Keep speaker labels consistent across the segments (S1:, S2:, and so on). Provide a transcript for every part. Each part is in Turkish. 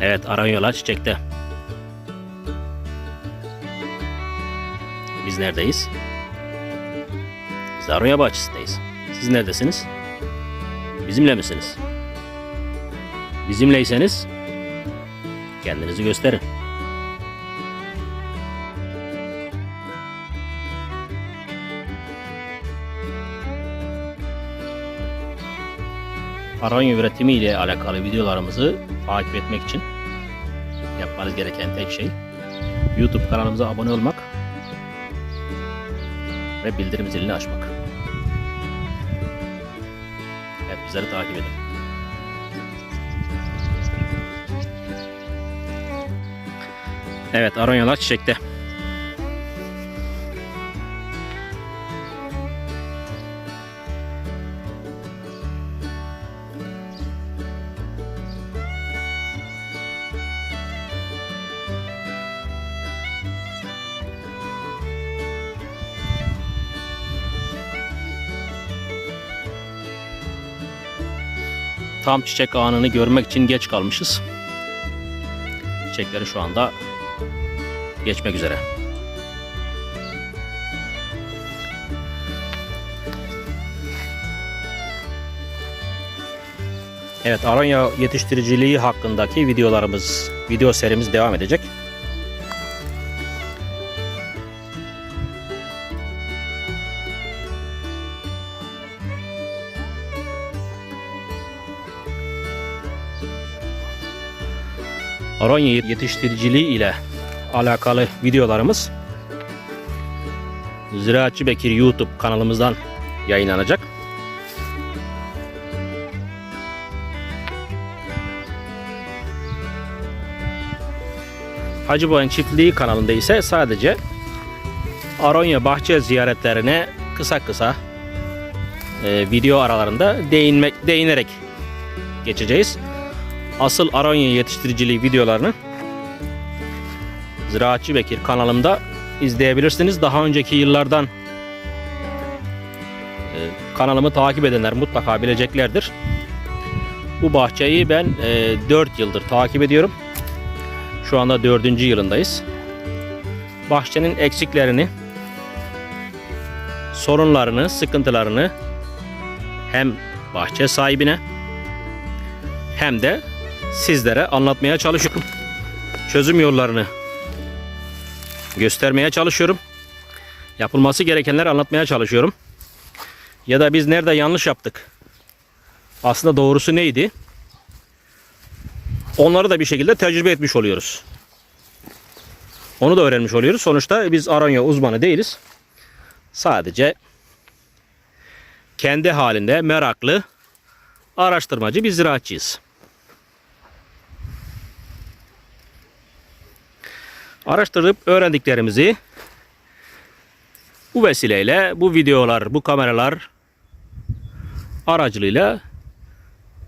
S1: Evet aranyolar çiçekte. Biz neredeyiz? Biz de bahçesindeyiz. Siz neredesiniz? Bizimle misiniz? Bizimleyseniz kendinizi gösterin. Aronya üretimi ile alakalı videolarımızı takip etmek için yapmanız gereken tek şey YouTube kanalımıza abone olmak ve bildirim zilini açmak. Evet bizleri takip edin. Evet aronyalar çiçekte. Tam çiçek anını görmek için geç kalmışız. Çiçekleri şu anda geçmek üzere. Evet, aronya yetiştiriciliği hakkındaki videolarımız, video serimiz devam edecek. Aronya yetiştiriciliği ile alakalı videolarımız Ziraatçı Bekir YouTube kanalımızdan yayınlanacak. Hacı Boyan Çiftliği kanalında ise sadece Aronya bahçe ziyaretlerine kısa kısa e, video aralarında değinmek değinerek geçeceğiz. Asıl Aronya yetiştiriciliği videolarını Ziraatçı Bekir kanalımda izleyebilirsiniz. Daha önceki yıllardan e, kanalımı takip edenler mutlaka bileceklerdir. Bu bahçeyi ben e, 4 yıldır takip ediyorum. Şu anda 4. yılındayız. Bahçenin eksiklerini, sorunlarını, sıkıntılarını hem bahçe sahibine hem de sizlere anlatmaya çalışıyorum. Çözüm yollarını göstermeye çalışıyorum. Yapılması gerekenleri anlatmaya çalışıyorum. Ya da biz nerede yanlış yaptık? Aslında doğrusu neydi? Onları da bir şekilde tecrübe etmiş oluyoruz. Onu da öğrenmiş oluyoruz. Sonuçta biz aronya uzmanı değiliz. Sadece kendi halinde meraklı, araştırmacı bir ziraatçıyız. Araştırıp öğrendiklerimizi bu vesileyle bu videolar, bu kameralar aracılığıyla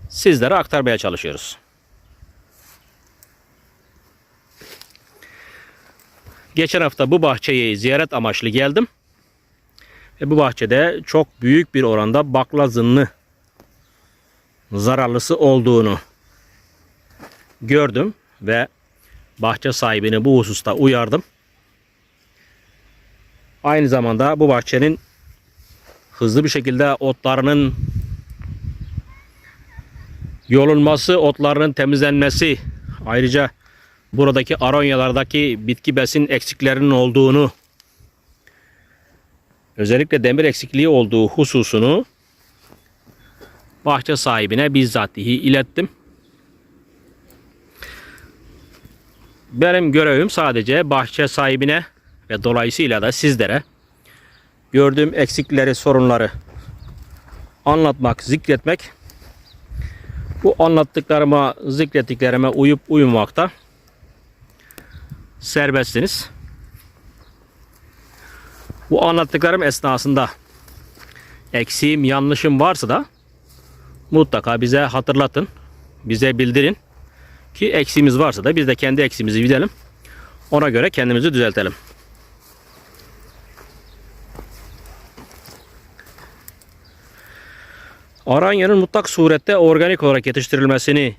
S1: sizlere aktarmaya çalışıyoruz. Geçen hafta bu bahçeyi ziyaret amaçlı geldim. Ve bu bahçede çok büyük bir oranda bakla zınlı zararlısı olduğunu gördüm ve bahçe sahibini bu hususta uyardım. Aynı zamanda bu bahçenin hızlı bir şekilde otlarının yolunması, otlarının temizlenmesi, ayrıca buradaki aronyalardaki bitki besin eksiklerinin olduğunu, özellikle demir eksikliği olduğu hususunu bahçe sahibine bizzatihi ilettim. Benim görevim sadece bahçe sahibine ve dolayısıyla da sizlere gördüğüm eksikleri, sorunları anlatmak, zikretmek. Bu anlattıklarıma, zikrettiklerime uyup uyumakta serbestsiniz. Bu anlattıklarım esnasında eksiğim, yanlışım varsa da mutlaka bize hatırlatın, bize bildirin ki eksiğimiz varsa da biz de kendi eksiğimizi bilelim. Ona göre kendimizi düzeltelim. Aranyanın mutlak surette organik olarak yetiştirilmesini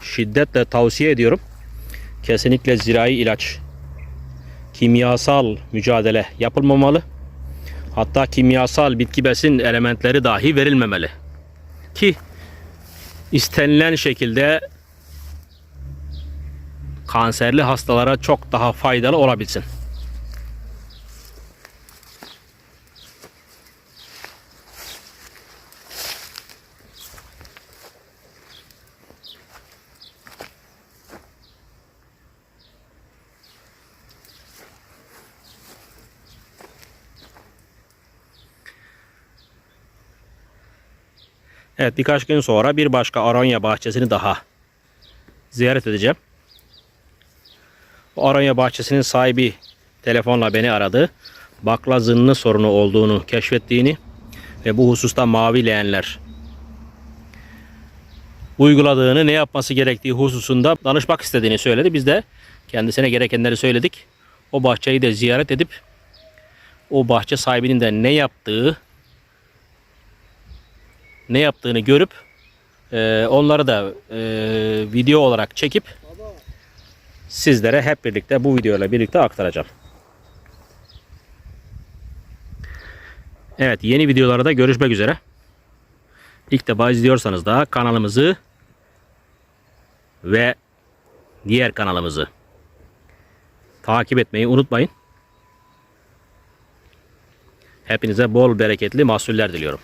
S1: şiddetle tavsiye ediyorum. Kesinlikle zirai ilaç, kimyasal mücadele yapılmamalı. Hatta kimyasal bitki besin elementleri dahi verilmemeli. Ki istenilen şekilde kanserli hastalara çok daha faydalı olabilsin. Evet birkaç gün sonra bir başka aronya bahçesini daha ziyaret edeceğim. Bu aronya bahçesinin sahibi telefonla beni aradı. Bakla zınlı sorunu olduğunu keşfettiğini ve bu hususta mavi leğenler uyguladığını, ne yapması gerektiği hususunda danışmak istediğini söyledi. Biz de kendisine gerekenleri söyledik. O bahçeyi de ziyaret edip o bahçe sahibinin de ne yaptığı ne yaptığını görüp onları da video olarak çekip sizlere hep birlikte bu videoyla birlikte aktaracağım. Evet yeni videolarda görüşmek üzere. İlk defa izliyorsanız da kanalımızı ve diğer kanalımızı takip etmeyi unutmayın. Hepinize bol bereketli mahsuller diliyorum.